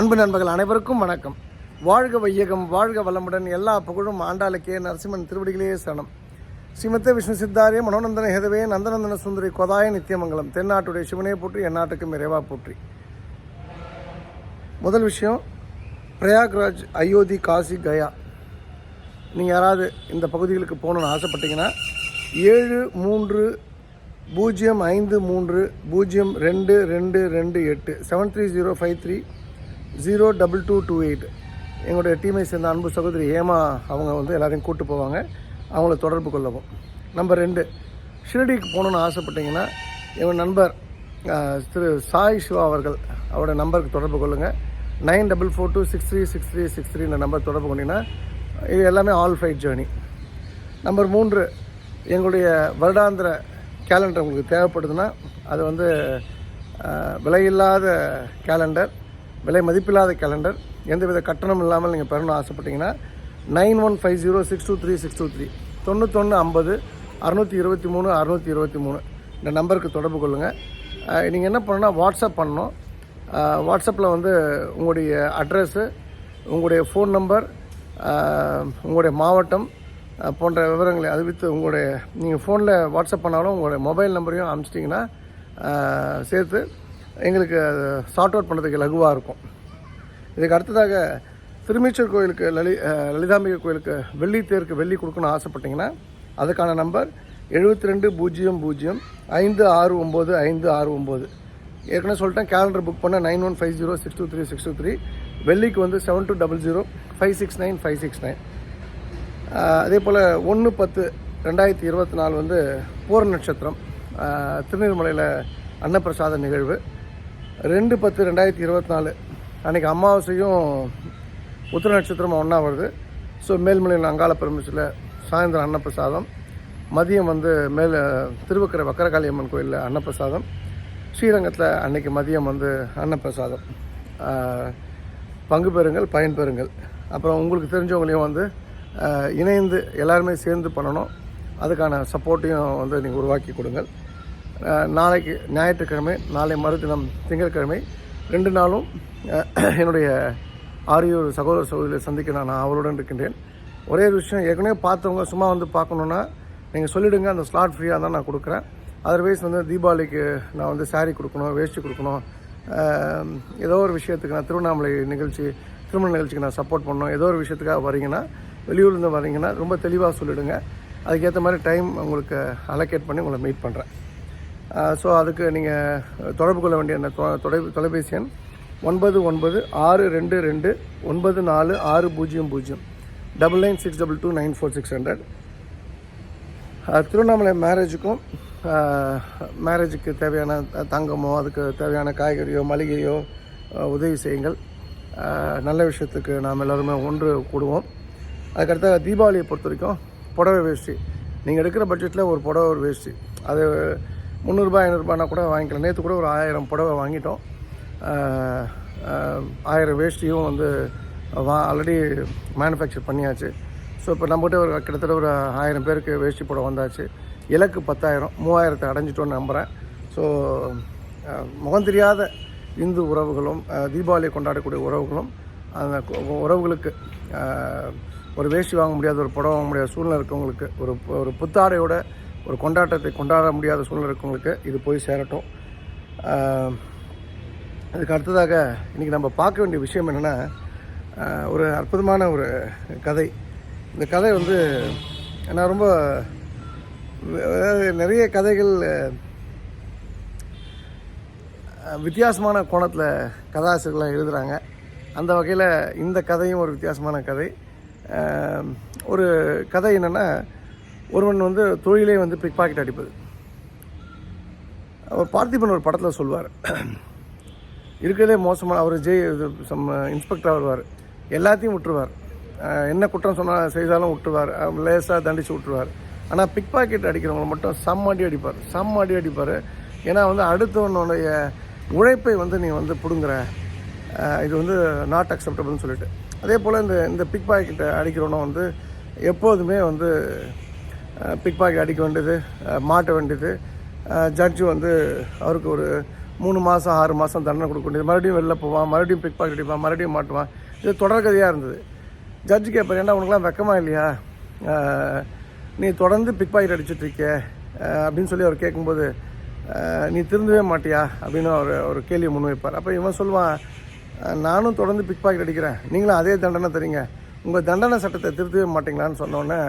அன்பு நண்பர்கள் அனைவருக்கும் வணக்கம். வாழ்க வையகம் வாழ்க வளமுடன் எல்லா புகழும் ஆண்டாளுக்கே நரசிம்மன் திருவடிகளே சரணம். ஸ்ரீமத்த விஷ்ணு சித்தாரிய மனோநந்தன ஹேதவே நந்தநந்தன சுந்தரி கொதாய நித்தியமங்கலம் தென்னாட்டுடைய சிவனே போற்றி எந்நாட்டுக்கும் இறைவா போற்றி. முதல் விஷயம் பிரயாக்ராஜ் அயோத்தி காசி கயா. நீங்கள் யாராவது இந்த பகுதிகளுக்கு போகணுன்னு ஆசைப்பட்டீங்கன்னா ஏழு மூன்று பூஜ்ஜியம் ஐந்து மூன்று பூஜ்ஜியம் ரெண்டு ரெண்டு ரெண்டு எட்டு seven three zero five three zero double two two eight எங்களுடைய டீமை சேர்ந்த அன்பு சகோதரி ஹேமா அவங்க வந்து எல்லாரையும் கூப்பிட்டு போவாங்க. அவங்கள தொடர்பு கொள்ளவும். நம்பர் ரெண்டு ஷிரடிக்கு போகணுன்னு ஆசைப்பட்டீங்கன்னா எங்கள் நண்பர் திரு சாய் சிவா அவர்கள் அவரோட நம்பருக்கு தொடர்பு கொள்ளுங்கள் nine double four two six three six three six three இந்த நம்பர் தொடர்பு கொண்டிங்கன்னா இது எல்லாமே ஆல் ஃபைட் ஜேர்னி நம்பர் மூன்று எங்களுடைய வருடாந்திர கேலண்டர் உங்களுக்கு தேவைப்படுதுன்னா அது வந்து விலையில்லாத கேலண்டர் விலை மதிப்பில்லாத கேலண்டர் எந்தவித கட்டணம் இல்லாமல் நீங்கள் பெறணும்னு ஆசைப்பட்டீங்கன்னா nine one five zero six two three six two three தொண்ணூத்தொன்று ஐம்பது அறுநூற்றி இருபத்தி மூணு அறுநூற்றி இருபத்தி மூணு. இந்த நம்பருக்கு தொடர்பு கொள்ளுங்கள் நீங்கள் என்ன பண்ணணும்னா வாட்ஸ்அப் பண்ணணும். வாட்ஸ்அப்பில் வந்து உங்களுடைய அட்ரஸ்ஸு உங்களுடைய ஃபோன் நம்பர் உங்களுடைய மாவட்டம் போன்ற விவரங்களை அறிவித்து உங்களுடைய நீங்கள் ஃபோனில் வாட்ஸ்அப் பண்ணாலும் உங்களுடைய மொபைல் நம்பரையும் அனுப்பிச்சிட்டிங்கன்னா சேர்த்து எங்களுக்கு சார்ட் அவுட் பண்ணுறதுக்கு லகுவாக இருக்கும். இதுக்கு அடுத்ததாக திருமீச்சர் கோயிலுக்கு லலி லலிதாம்பிகை கோயிலுக்கு வெள்ளி தேருக்கு வெள்ளி கொடுக்கணும்னு ஆசைப்பட்டீங்கன்னா அதுக்கான நம்பர் எழுபத்தி ரெண்டு பூஜ்ஜியம் பூஜ்ஜியம் ஐந்து ஆறு ஒம்பது ஐந்து ஆறு ஒம்பது. ஏற்கனவே சொல்லிட்டேன் கேலண்டர் புக் பண்ண nine one five zero six two three six two three. வெள்ளிக்கு வந்து seven two double zero five six nine five six nine அதே போல் ஒன்று பத்து ரெண்டாயிரத்தி இருபத்தி நாலு வந்து பூர நட்சத்திரம். திருநீர்மலையில் அன்னப்பிரசாத நிகழ்வு. ரெண்டு பத்து ரெண்டாயிரத்தி இருபத்தி நாலு அன்றைக்கி அமாவாசையும் உத்திர நட்சத்திரமாக ஒன்றா வருது. ஸோ மேல்மலையில் அங்காள பெருமிச்சில் சாயந்தரம் அன்னப்பிரசாதம். மதியம் வந்து மேலே திருவக்கரை வக்கரகாளி அம்மன் கோயிலில் அன்னப்பிரசாதம். ஸ்ரீரங்கத்தில் அன்னைக்கு மதியம் வந்து அன்னப்பிரசாதம். பங்கு பெறுங்கள் பயன் பெறுங்கள். அப்புறம் உங்களுக்கு தெரிஞ்சவங்களையும் வந்து இணைந்து எல்லாருமே சேர்ந்து பண்ணணும். அதுக்கான சப்போர்ட்டையும் வந்து நீங்கள் உருவாக்கி கொடுங்கள். நாளைக்கு ஞாயிற்றுக்கிழமை நாளை மறுதினம் திங்கட்கிழமை ரெண்டு நாளும் என்னுடைய ஆரியூர் சகோதர சகோதரியை சந்திக்க நான் அவருடன் இருக்கின்றேன். ஒரே ஒரு விஷயம் ஏற்கனவே பார்த்தவங்க சும்மா வந்து பார்க்கணுன்னா நீங்கள் சொல்லிவிடுங்க அந்த ஸ்லாட் ஃப்ரீயாக தான் நான் கொடுக்குறேன். அதர்வைஸ் வந்து தீபாவளிக்கு நான் வந்து சாரீ கொடுக்கணும் வேஷ்டி கொடுக்கணும். ஏதோ ஒரு விஷயத்துக்கு நான் திருவண்ணாமலை நிகழ்ச்சி திருமண நிகழ்ச்சிக்கு நான் சப்போர்ட் பண்ணணும். ஏதோ ஒரு விஷயத்துக்காக வரீங்கன்னா வெளியூர்லேருந்து வரீங்கன்னா ரொம்ப தெளிவாக சொல்லிவிடுங்க அதுக்கேற்ற மாதிரி டைம் உங்களுக்கு அலோகேட் பண்ணி உங்களை மீட் பண்ணுறேன் ஸோ அதுக்கு நீங்கள் தொடர்பு கொள்ள வேண்டிய அந்த தொ- தொலை தொலைபேசி எண் ஒன்பது ஒன்பது ஆறு ரெண்டு ரெண்டு ஒன்பது நாலு ஆறு பூஜ்ஜியம் பூஜ்ஜியம். Double nine six double two nine four six hundred Tiruvannamalai மேரேஜுக்கும் மேரேஜுக்கு தேவையான தங்கமோ அதுக்கு தேவையான காய்கறியோ மளிகையோ உதவி செய்யுங்கள். நல்ல விஷயத்துக்கு நாம் எல்லோருமே ஒன்று கூடுவோம். அதுக்கடுத்த தீபாவளியை பொறுத்த வரைக்கும் புடவை வேஷ்டி. நீங்கள் எடுக்கிற பட்ஜெட்டில் ஒரு புடவை ஒரு வேஷ்டி. அது முந்நூறுரூபா ஐநூறுரூபானா கூட வாங்கிக்கலாம். நேற்று கூட ஒரு ஆயிரம் புடவை வாங்கிட்டோம். ஆயிரம் வேஷ்டியும் வந்து வா ஆல்ரெடி மேனுஃபேக்சர் பண்ணியாச்சு. ஸோ இப்போ நம்மகிட்ட ஒரு கிட்டத்தட்ட ஒரு ஆயிரம் பேருக்கு வேஷ்டி புடவை வந்தாச்சு. இலக்கு பத்தாயிரம் மூவாயிரத்தை அடைஞ்சிட்டோன்னு நம்புகிறேன் ஸோ முகம் தெரியாத இந்து உறவுகளும் தீபாவளியை கொண்டாடக்கூடிய உறவுகளும் அந்த உறவுகளுக்கு ஒரு வேஷ்டி வாங்க முடியாத ஒரு புடவை வாங்க முடியாத சூழ்நிலை இருக்கவங்களுக்கு ஒரு ஒரு புத்தாடையோட ஒரு கொண்டாட்டத்தை கொண்டாட முடியாத சூழ்நிலை இருக்கவங்களுக்கு இது போய் சேரட்டும். அதுக்கு அடுத்ததாக இன்றைக்கி நம்ம பார்க்க வேண்டிய விஷயம் என்னென்னா ஒரு அற்புதமான ஒரு கதை. இந்த கதை வந்து நான் ரொம்ப அதாவது நிறைய கதைகள் வித்தியாசமான கோணத்தில் கதாசிரியர்களாக எழுதுகிறாங்க அந்த வகையில் இந்த கதையும் ஒரு வித்தியாசமான கதை. ஒரு கதை என்னென்னா ஒருவன் வந்து தொழிலே வந்து பிக் பாக்கெட் அடிப்பது. அவர் பார்த்திபன் ஒரு படத்தில் சொல்வார். இருக்கிறதே மோசமான அவர் ஜெய் இது சம் இன்ஸ்பெக்டர் வருவார். எல்லாத்தையும் விட்டுருவார். என்ன குற்றம் சொன்னால் செய்தாலும் விட்டுருவார். லேசாக தண்டித்து விட்டுருவார். ஆனால் பிக் பாக்கெட் அடிக்கிறவங்க மட்டும் செம்ம அடிப்பார். செம்ம அடிப்பார். ஏன்னா வந்து அடுத்தவனுடைய உழைப்பை வந்து நீ வந்து பிடுங்குற இது வந்து நாட் அக்செப்டபுள்னு சொல்லிட்டு. அதே போல் இந்த இந்த பிக் பாக்கெட்டை அடிக்கிறவனும் வந்து எப்போதுமே வந்து பிக் பாக்கெட் அடிக்க வேண்டியது மாட்ட வேண்டியது. ஜட்ஜு வந்து அவருக்கு ஒரு மூணு மாதம் ஆறு மாதம் தண்டனை கொடுக்க வேண்டியது. மறுபடியும் வெளில போவான் மறுபடியும் பிக் பாக்கெட் அடிப்பான் மறுபடியும் மாட்டுவான். இது தொடர்கதையாக இருந்தது. ஜட்ஜு கேட்பார் ஏன்டா உனக்குலாம் வெக்கமா இல்லையா? நீ தொடர்ந்து பிக் பாக்கெட் அடிச்சிட்டு இருக்க அப்படின்னு சொல்லி அவர் கேட்கும்போது நீ திருந்தவே மாட்டியா? அப்படின்னு அவர் ஒரு கேள்வியை முன்வைப்பார். அப்போ இவன் சொல்லுவான் நானும் தொடர்ந்து பிக் பாக்கெட் அடிக்கிறேன். நீங்களும் அதே தண்டனை தரீங்க. உங்கள் தண்டனை சட்டத்தை திருத்தவே மாட்டீங்களான்னு சொன்னோன்னே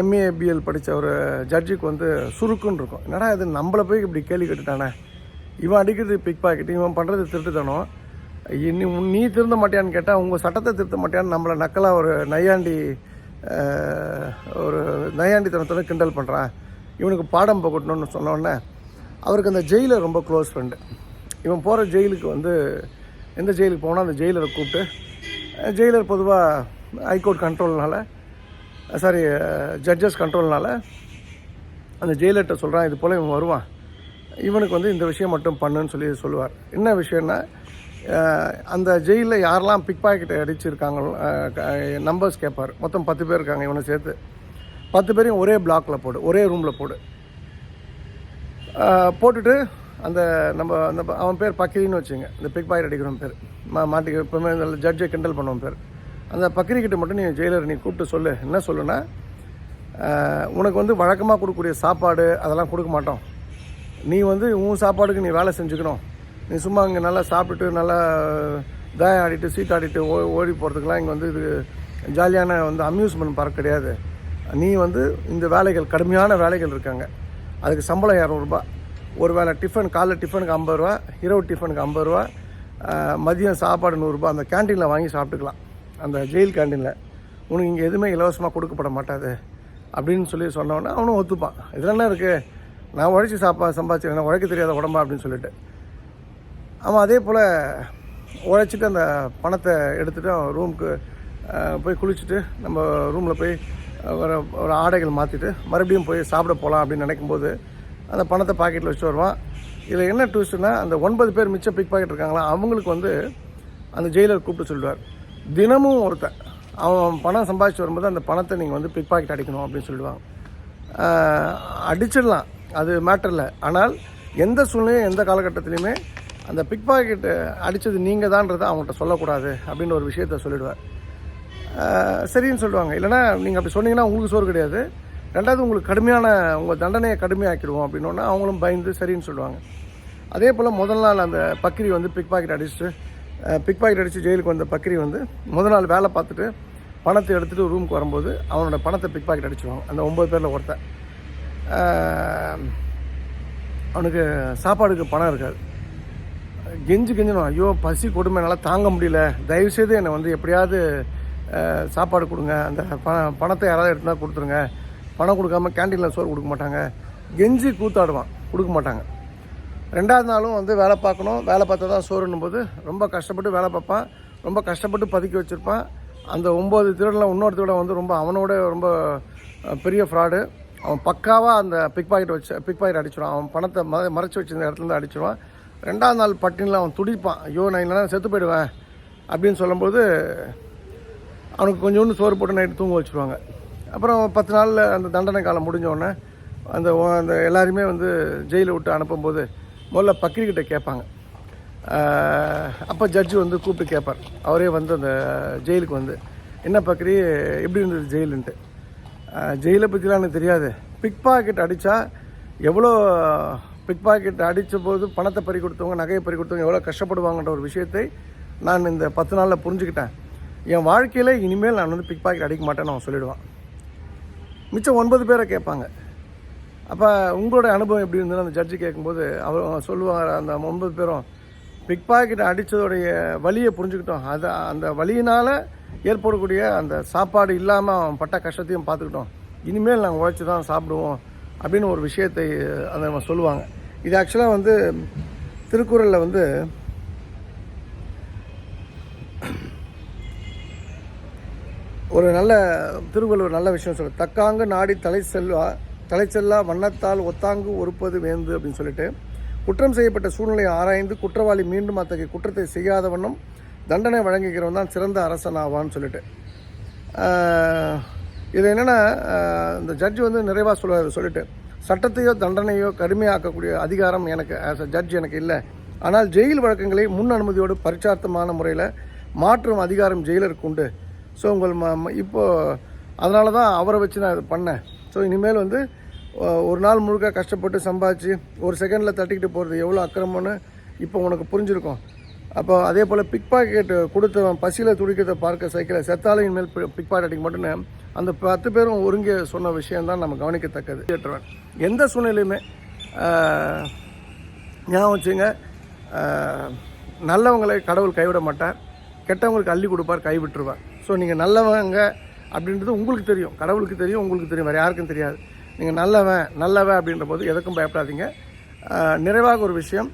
எம்ஏ பிஎல் படித்த ஒரு ஜட்ஜுக்கு வந்து சுருக்குன்னு இருக்கும். என்னடா இது நம்மளை போய் இப்படி கேள்வி கேட்டுட்டானே? இவன் அடிக்கிறது பிக் பாக்கெட் இவன் பண்ணுறது திருட்டுத்தனம். இனி நீ திருந்த மாட்டியான்னு கேட்டால் உங்கள் சட்டத்தை திருத்த மாட்டியான்னு நம்மளை நக்கலாக ஒரு நையாண்டி ஒரு நையாண்டித்தனத்தோட கிண்டல் பண்ணுறான் இவனுக்கு பாடம் போகட்டணும்னு சொன்னோடனே அவருக்கு அந்த ஜெயிலர் ரொம்ப க்ளோஸ் ஃப்ரெண்டு இவன் போகிற ஜெயிலுக்கு வந்து எந்த ஜெயிலுக்கு போனால் அந்த ஜெயிலரை கூப்பிட்டு ஜெயிலர் பொதுவாக ஹைகோர்ட் கண்ட்ரோல்னால சாரி ஜட்ஜஸ் கண்ட்ரோல்னால் அந்த ஜெயிலர்கிட்ட சொல்கிறான் இது போல் இவன் வருவான். இவனுக்கு வந்து இந்த விஷயம் மட்டும் பண்ணுன்னு சொல்லி சொல்லுவார். என்ன விஷயம்னா அந்த ஜெயிலில் யாரெல்லாம் பிக் பாக்கெட் அடிச்சிருக்காங்களோ நம்பர்ஸ் கேட்பார். மொத்தம் பத்து பேர் இருக்காங்க இவனை சேர்த்து. பத்து பேரையும் ஒரே பிளாக்கில் போடு ஒரே ரூமில் போடு. போட்டுட்டு அந்த நம்ம அந்த அவன் பேர் பக்கிரின்னு வச்சுங்க. இந்த பிக் பாக்கெட் அடிக்கிறவன் பேர். மா மாட்டிக்க எப்பவுமே ஜட்ஜை கிண்டல் பண்ணுவன் பேர். அந்த பக்கிரி மட்டும் நீ ஜெயிலர் நீ கூப்பிட்டு சொல்லு. என்ன சொல்லுன்னா உனக்கு வந்து வழக்கமாக கொடுக்கக்கூடிய சாப்பாடு அதெல்லாம் கொடுக்க மாட்டோம். நீ வந்து உன் சாப்பாடுக்கு நீ வேலை செஞ்சுக்கணும். நீ சும்மா இங்கே நல்லா சாப்பிட்டுட்டு நல்லா தாயம் ஆடிட்டு சீட் ஆடிட்டு ஓ ஓடி போகிறதுக்கெலாம் இங்கே வந்து இது ஜாலியான வந்து அம்யூஸ்மெண்ட் பார்க் கிடையாது. நீ வந்து இந்த வேலைகள் கடுமையான வேலைகள் இருக்காங்க. அதுக்கு சம்பளம் இரநூறுபா ஒரு வேளை டிஃபன் காலைல டிஃபனுக்கு ஐம்பது ரூபா இரவு டிஃபனுக்கு ஐம்பது ரூபா மதியம் சாப்பாடு நூறுரூபா அந்த கேண்டீனில் வாங்கி சாப்பிட்டுக்கலாம். அந்த ஜெயில் கேண்டீனில் உனக்கு இங்கே எதுவுமே இலவசமாக கொடுக்கப்பட மாட்டாது அப்படின்னு சொல்லி சொன்னோன்னே அவனும் ஒத்துப்பான். இதில் என்ன இருக்குது நான் உழைச்சி சாப்பா சம்பாதிச்சிருக்கேன் உழைக்க தெரியாத உடம்பா? அப்படின்னு சொல்லிட்டு. அவன் அதே போல் உழைச்சிட்டு அந்த பணத்தை எடுத்துகிட்டு அவன் ரூமுக்கு போய் குளிச்சுட்டு நம்ம ரூமில் போய் ஒரு ஒரு ஆடைகள் மாற்றிட்டு மறுபடியும் போய் சாப்பிட போகலாம் அப்படின்னு நினைக்கும்போது அந்த பணத்தை பாக்கெட்டில் வச்சு வருவான். இதில் என்ன ட்விஸ்ட்னா அந்த ஒன்பது பேர் மிச்சம் பிக் பாக்கெட் இருக்காங்களா அவங்களுக்கு வந்து அந்த ஜெயிலர் கூப்பிட்டு சொல்லுவார். தினமும் ஒருத்தன் அவன் பணம் சம்பாதிச்சு வரும்போது அந்த பணத்தை நீங்கள் வந்து பிக் பாக்கெட் அடிக்கணும் அப்படின்னு சொல்லிடுவாங்க அடிச்சிடலாம் அது மேட்டர் இல்லை. ஆனால் எந்த சூழ்நிலையும் எந்த காலகட்டத்திலையுமே அந்த பிக் பாக்கெட் அடித்தது நீங்கள் தான்றதை அவங்கள்ட்ட சொல்லக்கூடாது அப்படின்னு ஒரு விஷயத்த சொல்லிடுவார். சரின்னு சொல்லுவாங்க. இல்லைனா நீங்கள் அப்படி சொன்னீங்கன்னா உங்களுக்கு சோறு கிடையாது. ரெண்டாவது உங்களுக்கு கடுமையான உங்கள் தண்டனையை கடுமையாக்கிடுவோம் அப்படின்னோன்னா அவங்களும் பயந்து சரின்னு சொல்லுவாங்க. அதே போல் முதல் நாள் அந்த பக்கிரி வந்து பிக் பாக்கெட் அடிச்சுட்டு பிக் பாக்கெட் அடித்து ஜெயிலுக்கு வந்த பக்ரி வந்து முதல் நாள் வேலை பார்த்துட்டு பணத்தை எடுத்துகிட்டு ரூமுக்கு வரும்போது அவனோட பணத்தை பிக் பாக்கெட் அடிச்சுவாங்க அந்த ஒம்பது பேரில் ஒருத்தன். அவனுக்கு சாப்பாடுக்கு பணம் இருக்காது. கெஞ்சு கெஞ்சணும் ஐயோ பசி கொடுமை என்னால் தாங்க முடியல. தயவுசெய்து என்னை வந்து எப்படியாவது சாப்பாடு கொடுங்க. அந்த பண பணத்தை யாராவது எடுத்துனா கொடுத்துருங்க. பணம் கொடுக்காம கேண்டீனில் சோறு கொடுக்க மாட்டாங்க. கெஞ்சி கூத்தாடுவான். கொடுக்க மாட்டாங்க. ரெண்டாவது நாளும் வந்து வேலை பார்க்கணும். வேலை பார்த்தா தான் சோறுன்னும் போது ரொம்ப கஷ்டப்பட்டு வேலை பார்ப்பான். ரொம்ப கஷ்டப்பட்டு பதுக்கி வச்சுருப்பான். அந்த ஒம்பது திருடனில் இன்னொரு திருடன் வந்து ரொம்ப அவனோட ரொம்ப பெரிய ஃப்ராடு அவன் பக்காவாக அந்த பிக் பாக்கெட் வச்சு பிக் பாக்கெட் அடிச்சிடுவான் அவன் பணத்தை ம மறைச்சி வச்சிருந்த இடத்துலேருந்து அடிச்சிடுவான் ரெண்டாவது நாள் பட்டினியில் அவன் துடிப்பான். ஐயோ நான் இல்லைனா செத்து போயிடுவேன் அப்படின்னு சொல்லும்போது அவனுக்கு கொஞ்சோண்டு சோறு போட்டு நைட்டு தூங்க வச்சுருவாங்க. அப்புறம் பத்து நாளில் அந்த தண்டனை காலம் முடிஞ்சோடனே அந்த அந்த எல்லாருமே வந்து ஜெயிலை விட்டு அனுப்பும்போது முதல்ல பக்கிரிக்கிட்ட கேட்பாங்க. அப்போ ஜட்ஜு வந்து கூப்பிட்டு கேட்பார். அவரே வந்து அந்த ஜெயிலுக்கு வந்து என்ன பக்ரி எப்படி இருந்தது ஜெயிலுன்ட்டு? ஜெயிலை பற்றிலாம் எனக்கு தெரியாது. பிக் பாக்கெட் அடித்தா எவ்வளோ பிக் பாக்கெட் அடித்த போது பணத்தை பறி கொடுத்தவங்க நகையை பறி கொடுத்தவங்க எவ்வளோ கஷ்டப்படுவாங்கன்ற ஒரு விஷயத்தை நான் இந்த பத்து நாளில் புரிஞ்சுக்கிட்டேன். என் வாழ்க்கையில் இனிமேல் நான் வந்து பிக் பாக்கெட் அடிக்க மாட்டேன்னு அவன் சொல்லிடுவான். மிச்சம் ஒன்பது பேரை கேட்பாங்க. அப்போ உங்களோட அனுபவம் எப்படி இருந்ததுன்னு அந்த ஜட்ஜி கேட்கும்போது அவர் சொல்லுவாங்க அந்த ஒன்பது பேரும் பிக் பாக்கெட் அடித்ததோடைய வலியை புரிஞ்சுக்கிட்டோம். அது அந்த வலியினால் ஏற்படக்கூடிய அந்த சாப்பாடு இல்லாமல் அவன் பட்ட கஷ்டத்தையும் பார்த்துக்கிட்டோம். இனிமேல் நாங்கள் உழைச்சி தான் சாப்பிடுவோம். அப்படின்னு ஒரு விஷயத்தை அந்த அவங்க சொல்லுவாங்க. இது ஆக்சுவலாக வந்து திருக்குறளில் வந்து ஒரு நல்ல திருவள்ளுவர் நல்ல விஷயம் சொல்லு தக்காங்க நாடி தலை செல்வா தலை செல்லா வண்ணத்தால் ஒத்தாங்கு ஒருப்பது வேந்து அப்படின்னு சொல்லிட்டு குற்றம் செய்யப்பட்ட சூழ்நிலையை ஆராய்ந்து குற்றவாளி மீண்டும் அத்தகைய குற்றத்தை செய்யாத வண்ணம் தண்டனை வழங்குகிறவன் தான் சிறந்த அரசன் ஆவான்னு சொல்லிட்டு இது என்னென்னா இந்த ஜட்ஜ் வந்து நிறைவாக சொல்ல சொல்லிட்டு சட்டத்தையோ தண்டனையோ கடுமையாக்கக்கூடிய அதிகாரம் எனக்கு ஆஸ் அ ஜட்ஜ் எனக்கு இல்லை. ஆனால் ஜெயில் வழக்கங்களை முன் அனுமதியோடு பரிச்சார்த்தமான முறையில் மாற்றும் அதிகாரம் ஜெயிலருக்கு உண்டு. ஸோ உங்கள் ம இப்போது அதனால தான் அவரை வச்சு நான் இது பண்ணேன். ஸோ இனிமேல் வந்து ஒரு நாள் முழுக்க கஷ்டப்பட்டு சம்பாதிச்சு ஒரு செகண்டில் தட்டிக்கிட்டு போகிறது எவ்வளோ அக்கிரமம்னு இப்போ உனக்கு புரிஞ்சிருக்கும். அப்போ அதே போல் பிக் பாக்கெட் கொடுத்தவன் பசியில் துடிக்கிறத பார்க்க சைக்கிளை செத்தாலும் இனிமேல் பிக் பாக்கெட்டிங் மட்டும்னு அந்த பத்து பேரும் ஒருங்கே சொன்ன விஷயந்தான் நம்ம கவனிக்கத்தக்கது. கேட்டுருவேன் எந்த சூழ்நிலையுமே ஞாபகம் வச்சுங்க நல்லவங்களை கடவுள் கைவிட மாட்டார். கெட்டவங்களுக்கு அள்ளி கொடுப்பார் கைவிட்டுருவார். ஸோ நீங்கள் நல்லவங்க அப்படின்றது உங்களுக்கு தெரியும். கடவுளுக்கு தெரியும் உங்களுக்கு தெரியும். வேறு யாருக்கும் தெரியாது. நீங்கள் நல்லவன் நல்லவன் அப்படின்ற போது எதுக்கும் பயப்படாதீங்க. நிறைவாக ஒரு விஷயம்.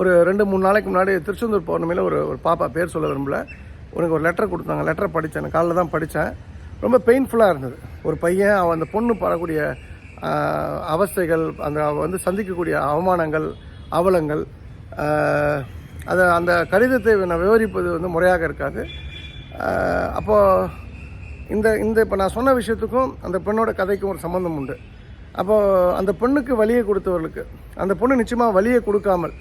ஒரு ரெண்டு மூணு நாளைக்கு முன்னாடி திருச்செந்தூர் பௌர்ணமியில் ஒரு ஒரு பாப்பா பேர் சொல்ல விரும்பல. உனக்கு ஒரு லெட்டர் கொடுத்தாங்க. லெட்டரை படித்தேன் காலைல தான் படித்தேன் ரொம்ப பெயின்ஃபுல்லாக இருந்தது. ஒரு பையன் அவன் அந்த பொண்ணு படக்கூடிய அவஸ்தைகள் அந்த அவள் வந்து சந்திக்கக்கூடிய அவமானங்கள் அவலங்கள் அதை அந்த கடிதத்தை நான் விவரிப்பது வந்து முறையாக இருக்காது. அப்போது இந்த இந்த இப்போ நான் சொன்ன விஷயத்துக்கும் அந்த பெண்ணோட கதைக்கும் ஒரு சம்மந்தம் உண்டு. அப்போது அந்த பெண்ணுக்கு வலியை கொடுத்தவர்களுக்கு அந்த பொண்ணு நிச்சயமாக வலியை கொடுக்காமல்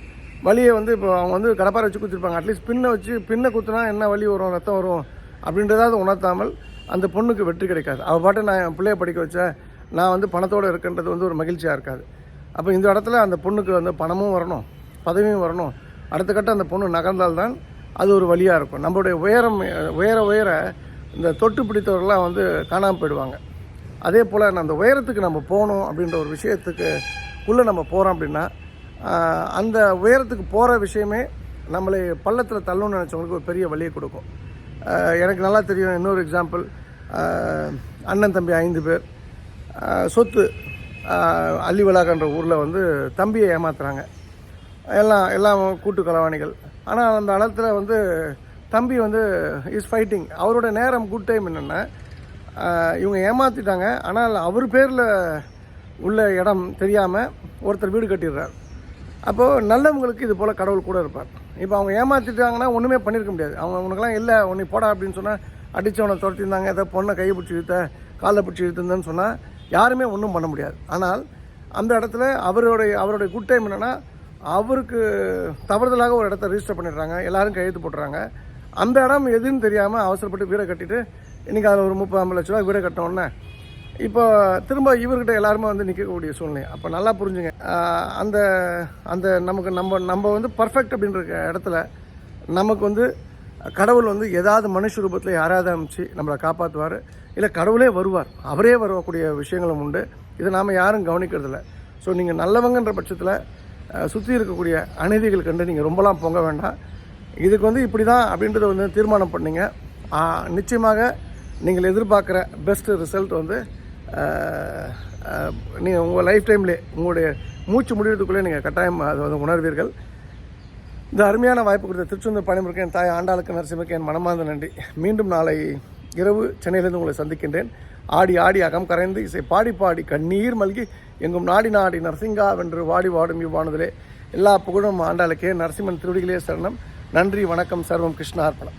வலியை வந்து இப்போ அவங்க வந்து கடப்பாரை வச்சு குத்திருப்பாங்க. அட்லீஸ்ட் பின்னை வச்சு பின்னை குத்துனா என்ன வலி வரும் ரத்தம் வரும் அப்படின்றதாவது உணர்த்தாமல் அந்த பொண்ணுக்கு வெற்றி கிடைக்காது. அவள் பாட்டு நான் என் பிள்ளைய படிக்க வச்சேன். நான் வந்து பணத்தோடு இருக்கின்றது வந்து ஒரு மகிழ்ச்சியாக இருக்காது. அப்போ இந்த இடத்துல அந்த பொண்ணுக்கு வந்து பணமும் வரணும் பதவியும் வரணும். அடுத்த கட்டம் அந்த பொண்ணு நகர்ந்தால்தான் அது ஒரு வழியாக இருக்கும். நம்மளுடைய உயரம் உயர உயர இந்த தொட்டு பிடித்தவர்கள்லாம் வந்து காணாமல் போயிடுவாங்க. அதே போல் அந்த உயரத்துக்கு நம்ம போகணும் அப்படின்ற ஒரு விஷயத்துக்கு உள்ளே நம்ம போகிறோம் அப்படின்னா அந்த உயரத்துக்கு போகிற விஷயமே நம்மளை பள்ளத்தில் தள்ளணும்னு நினச்சவங்களுக்கு ஒரு பெரிய வழியை கொடுக்கும். எனக்கு நல்லா தெரியும். இன்னொரு எக்ஸாம்பிள் அண்ணன் தம்பி ஐந்து பேர் சொத்து அள்ளிவலாகன்ற ஊரில் வந்து தம்பியை ஏமாத்துறாங்க. எல்லாம் எல்லாம் கூட்டு கலவாணிகள். ஆனால் அந்த அளத்தில் வந்து தம்பி வந்து இஸ் ஃபைட்டிங் அவரோட நேரம் குட் டைம் என்னென்னா இவங்க ஏமாற்றிட்டாங்க ஆனால் அவர் பேரில் உள்ள இடம் தெரியாமல் ஒருத்தர் வீடு கட்டிடுறார். அப்போது நல்லவங்களுக்கு இது போல் கடவுள் கூட இருப்பார். இப்போ அவங்க ஏமாற்றிட்டாங்கன்னா ஒன்றுமே பண்ணியிருக்க முடியாது. அவங்க அவனுக்குலாம் இல்லை உன்னை போடா அப்படின்னு சொன்னால் அடித்தவனை துரத்திருந்தாங்க ஏதோ பொண்ணை கையை பிடிச்சி இழுத்த காலில் பிடிச்சி இழுத்துருந்தேன்னு சொன்னால் யாருமே ஒன்றும் பண்ண முடியாது. ஆனால் அந்த இடத்துல அவருடைய அவருடைய குட் டைம் என்னென்னா அவருக்கு தவறுதலாக ஒரு இடத்த ரிஜிஸ்டர் பண்ணிடுறாங்க. எல்லோரும் கையெழுத்து போட்டுறாங்க. அந்த இடம் எதுன்னு தெரியாமல் அவசரப்பட்டு வீடை கட்டிட்டு இன்றைக்கி அதில் ஒரு முப்பது ஐம்பது லட்ச ரூபா வீடை கட்டோன்னே இப்போ திரும்ப இவர்கிட்ட எல்லாருமே வந்து நிற்கக்கூடிய சூழ்நிலை. அப்போ நல்லா புரிஞ்சுங்க. அந்த அந்த நமக்கு நம்ம நம்ம வந்து பர்ஃபெக்ட் அப்படின்ற இடத்துல நமக்கு வந்து கடவுள் வந்து ஏதாவது மனுஷ ரூபத்தில் யாராவது அமைச்சு நம்மளை காப்பாற்றுவார் இல்லை கடவுளே வருவார். அவரே வரக்கூடிய விஷயங்களும் உண்டு. இதை நாம் யாரும் கவனிக்கிறதில்ல. ஸோ நீங்கள் நல்லவங்கன்ற பட்சத்தில் சுற்றி இருக்கக்கூடிய அநீதிகள் கண்டு நீங்கள் ரொம்பலாம் பொங்க வேண்டாம். இதுக்கு வந்து இப்படி தான் அப்படின்றத வந்து தீர்மானம் பண்ணீங்க. நிச்சயமாக நீங்கள் எதிர்பார்க்குற பெஸ்ட்டு ரிசல்ட் வந்து நீங்கள் உங்கள் லைஃப் டைம்லேயே உங்களுடைய மூச்சு முடிவதுக்குள்ளே நீங்கள் கட்டாயம் அதை வந்து உணர்வீர்கள். இந்த அருமையான வாய்ப்பு கொடுத்த திருச்செந்தூர் பணிமுறைக்கு என் தாய் ஆண்டாளுக்கு நரசிம்மக்கு என் மனமார்ந்த நன்றி. மீண்டும் நாளை இரவு சென்னையிலிருந்து உங்களை சந்திக்கின்றேன். ஆடி ஆடி அகம் கரைந்து இசை பாடி பாடி கண்ணீர் மல்கி எங்கும் நாடி நாடி நரசிங்கா வென்று வாடி வாடும் இவ்வானதிலே. எல்லா புகழும் ஆண்டாளுக்கே நரசிம்மன் திருவடிகளே சரணம். நன்றி வணக்கம் சர்வம் கிருஷ்ணார்ப்பணம்.